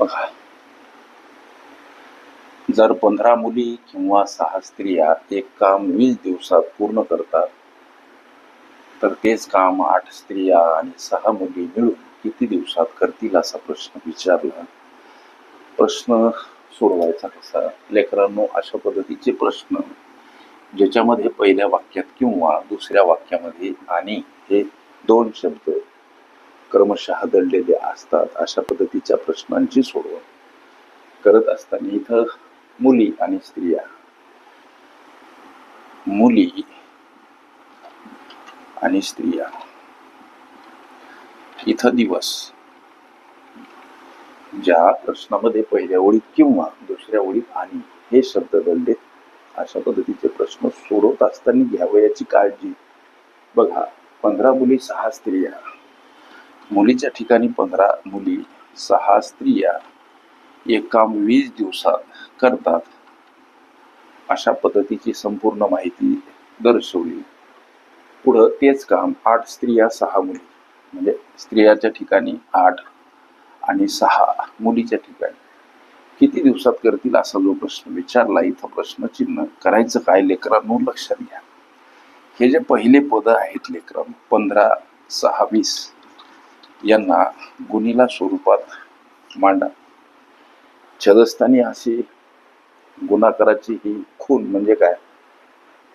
बघा. जर पंधरा मुली किंवा सहा स्त्रिया एक काम वीस दिवसात पूर्ण करतात तर तेच काम आठ स्त्रिया आणि सहा मुली मिळून किती दिवसात करतील असा प्रश्न विचारला. प्रश्न सोडवायचा कसा? लेकरांनो अशा पद्धतीचे प्रश्न ज्याच्यामध्ये पहिल्या वाक्यात किंवा दुसऱ्या वाक्यामध्ये आणि हे दोन शब्द क्रमशः दडलेले असतात अशा पद्धतीच्या प्रश्नांची सोडवण करत असताना इथं मुली आणि स्त्रिया. मुली आणि स्त्रिया. इथं दिवस. ज्या प्रश्नामध्ये पहिल्या ओळीत किंवा दुसऱ्या ओळीत आणि हे शब्द दडले अशा पद्धतीचे प्रश्न सोडवत असताना घ्यावयाची काळजी बघा. पंधरा मुली सहा स्त्रिया. मुलीच्या ठिकाणी पंधरा मुली सहा स्त्रिया एक काम वीस दिवसात करतात. अशा पद्धतीची संपूर्ण माहिती दर्शवली. पुढं तेच काम आठ स्त्रिया सहा मुली. म्हणजे स्त्रियाच्या ठिकाणी आठ आणि सहा मुलीच्या ठिकाणी. किती दिवसात करतील असा जो प्रश्न विचारला इथं प्रश्नचिन्ह करायचं काय लेकरांनो लक्षात घ्या. हे जे पहिले पद आहेत लेकरांनो पंधरा सहा वीस यांना गुणीला स्वरूपात मांडा. छदस्थानी अशी गुणाकाराची ही खून म्हणजे काय?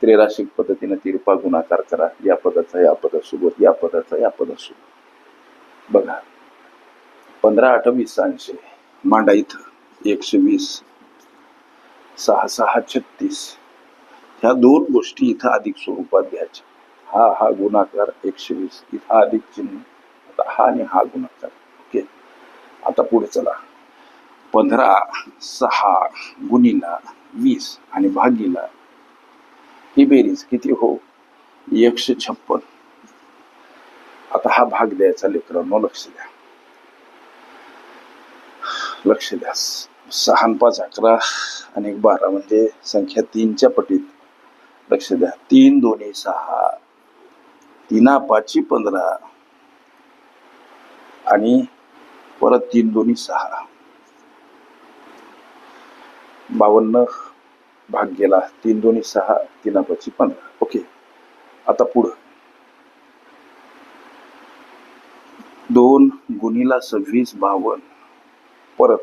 त्रेराशिक पद्धतीने तिरपा गुणाकार करा. या पदाचा या पदासोबत या पदाचा या पदासोबत. बघा. पंधरा अठ्ठावीस सहाशे ऐंशी मांडा इथं. एकशे वीस. सहा सहा छत्तीस. ह्या दोन गोष्टी इथं अधिक स्वरूपात घ्यायच्या. हा हा गुणाकार एकशे वीस. इथं अधिक चिन्ह. हा आणि हा गुणाकार ओके आता पुढे चला. पंधरा सहा गुणीला वीस आणि भागीला ही बेरीज किती हो? एकशे छप्पन. आता हा भाग द्यायचा लेकरांनो लक्ष द्या. लक्ष द्या. सहा पाच अकरा आणि बारा म्हणजे संख्या तीनच्या पटीत. लक्ष द्या. तीन दोन्ही सहा. तीना पाची पंधरा. आणि परत तीन दोन्ही सहा. बावन्न भाग गेला. तीन दोन्ही सहा तीनापाची पंधरा. ओके आता पुढं. दोन गुणीला सव्वीस बावन्न. परत.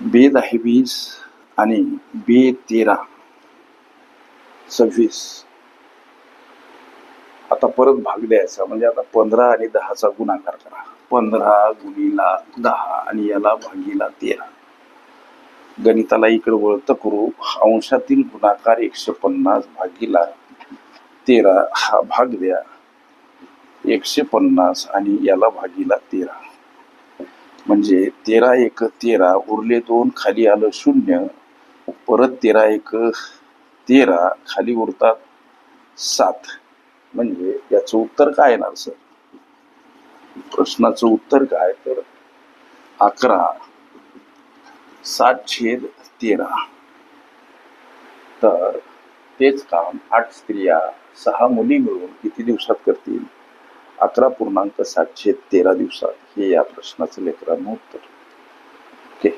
बेद आहे वीस आणि बे तेरा. सव्वीस. आता परत भाग द्यायचा. म्हणजे आता पंधरा आणि दहाचा गुणाकार करा. पंधरा गुणीला दहा आणि याला भागीला तेरा. गणिताला इकडे वळत करू. अंशातील गुणाकार एकशे पन्नास भागीला तेरा. हा भाग द्या. एकशे पन्नास आणि याला भागीला तेरा. म्हणजे तेरा एक तेरा उरले दोन खाली आलं शून्य. परत तेरा एक तेरा खाली उरतात सात. म्हणजे याचं उत्तर काय येणार सर? प्रश्नाचं उत्तर काय? तर अकरा सात छेद तेरा. तर तेच काम आठ स्त्रिया सहा मुली मिळून किती दिवसात करतील? अकरा पूर्णांक सातशे तेरा दिवसात. हे या प्रश्नाचं लेकरांना उत्तर. ओके.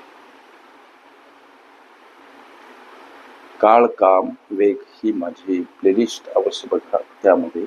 काळ काम वेग ही माझी प्लेलिस्ट अवश्य बघा. त्यामध्ये